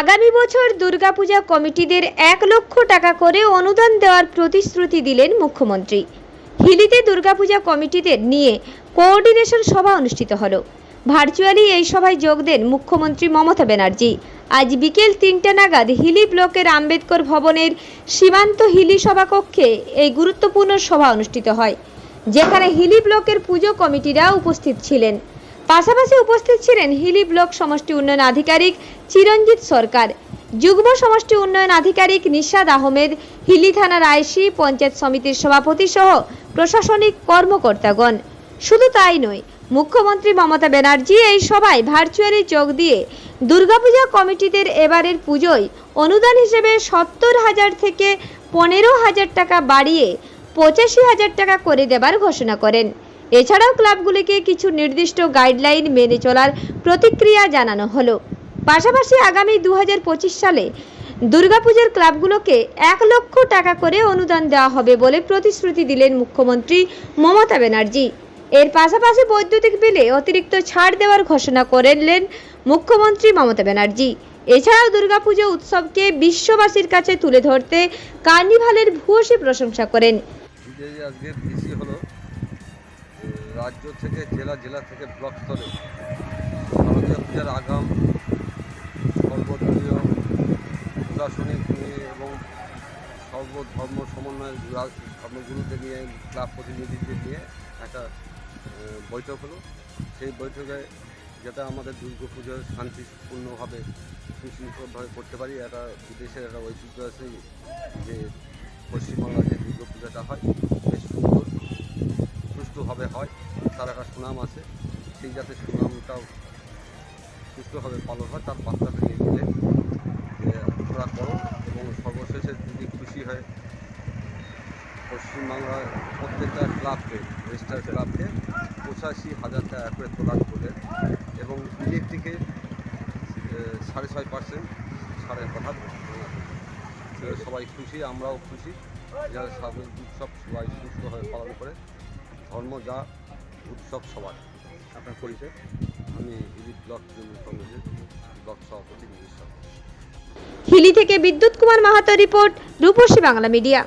আগামী বছর দুর্গাপূজা কমিটিদের এক লক্ষ টাকা করে অনুদান দেওয়ার প্রতিশ্রুতি দিলেন মুখ্যমন্ত্রী। হিলিতে দুর্গাপূজা কমিটিদের নিয়ে কোঅর্ডিনেশন সভা অনুষ্ঠিত হলো। ভার্চুয়ালি এই সভায় যোগ দেন মুখ্যমন্ত্রী মমতা ব্যানার্জি। আজ বিকেল তিনটে নাগাদ হিলি ব্লকের আম্বেদকর ভবনের সীমান্ত হিলি সভাকক্ষে এই গুরুত্বপূর্ণ সভা অনুষ্ঠিত হয়, যেখানে হিলি ব্লকের পুজো কমিটিরা উপস্থিত ছিলেন। পাশাপাশি উপস্থিত ছিলেন হিলি ব্লক সমষ্টি উন্নয়ন আধিকারিক চিরঞ্জিত সরকার, যুগ্ম সমষ্টি উন্নয়ন আধিকারিক নিশাদ আহমেদ, হিলি থানার আইসি, পঞ্চায়েত সমিতির সভাপতি সহ প্রশাসনিক কর্মকর্তাগণ। শুধু তাই নয়, মুখ্যমন্ত্রী মমতা ব্যানার্জি এই সভায় ভার্চুয়ালি যোগ দিয়ে দুর্গাপূজা কমিটিদের এবারের পুজোয় অনুদান হিসেবে সত্তর হাজার থেকে পনেরো হাজার টাকা বাড়িয়ে পঁচাশি হাজার টাকা করে দেবার ঘোষণা করেন। এছাড়াও ক্লাবগুলিকে কিছু নির্দিষ্ট গাইডলাইন মেনে চলার প্রতিক্রিয়া জানানো হলো। পাশাপাশি আগামী দু হাজার পঁচিশ সালে দুর্গাপূজার ক্লাবগুলোকে এক লক্ষ টাকা করে অনুদান দেওয়া হবে বলে প্রতিশ্রুতি দিলেন মুখ্যমন্ত্রী মমতা ব্যানার্জি। এর পাশাপাশি বৈদ্যুতিক বিলে অতিরিক্ত ছাড় দেওয়ার ঘোষণা করলেন মুখ্যমন্ত্রী মমতা ব্যানার্জি। এছাড়াও দুর্গাপুজো উৎসবকে বিশ্ববাসীর কাছে তুলে ধরতে কার্নিভালের ভূয়সী প্রশংসা করেন। রাজ্য থেকে, জেলা জেলা থেকে ব্লক স্তরে শারদীয় পূজার আগাম, সর্বদলীয় প্রশাসনিক নিয়ে এবং সর্বধর্ম সমন্বয় ধর্মগুরুদের নিয়ে, ক্লাব প্রতিনিধিদের নিয়ে একটা বৈঠক হলো। সেই বৈঠকে যেটা আমাদের দুর্গা পুজো শান্তিপূর্ণভাবে সুশৃঙ্খলভাবে করতে পারি, একটা বিদেশের একটা ঐতিহ্য আছে যে পশ্চিমবাংলার যে দুর্গা পূজাটা হয়, বেশ তার একটা সুনাম আছে। সেই যাতে সুনামটাও সুস্থভাবে পালন হয়। তার বার্তাটা নিয়ে গেলে তোমরা করো এবং সর্বশেষে যদি খুশি হয়, পশ্চিমবাংলার প্রত্যেকটা ক্লাবকে, রেজিস্টার ক্লাবকে পঁচাশি হাজার টাকা করে প্রদান করে এবং ইলেকট্রিকে সাড়ে ছয় পার্সেন্ট সাড়ে কথা সবাই খুশি, আমরাও খুশি। যারা সামনের উৎসব সবাই সুস্থভাবে পালন করে, ধর্ম যা উৎসব সবার আপনার পরিচয়? আমি ইলিট ব্লক তৃণমূল কংগ্রেসের ব্লক সভাপতি হিলি থেকে বিদ্যুৎ কুমার মাহাতো রিপোর্ট রূপসী বাংলা মিডিয়া।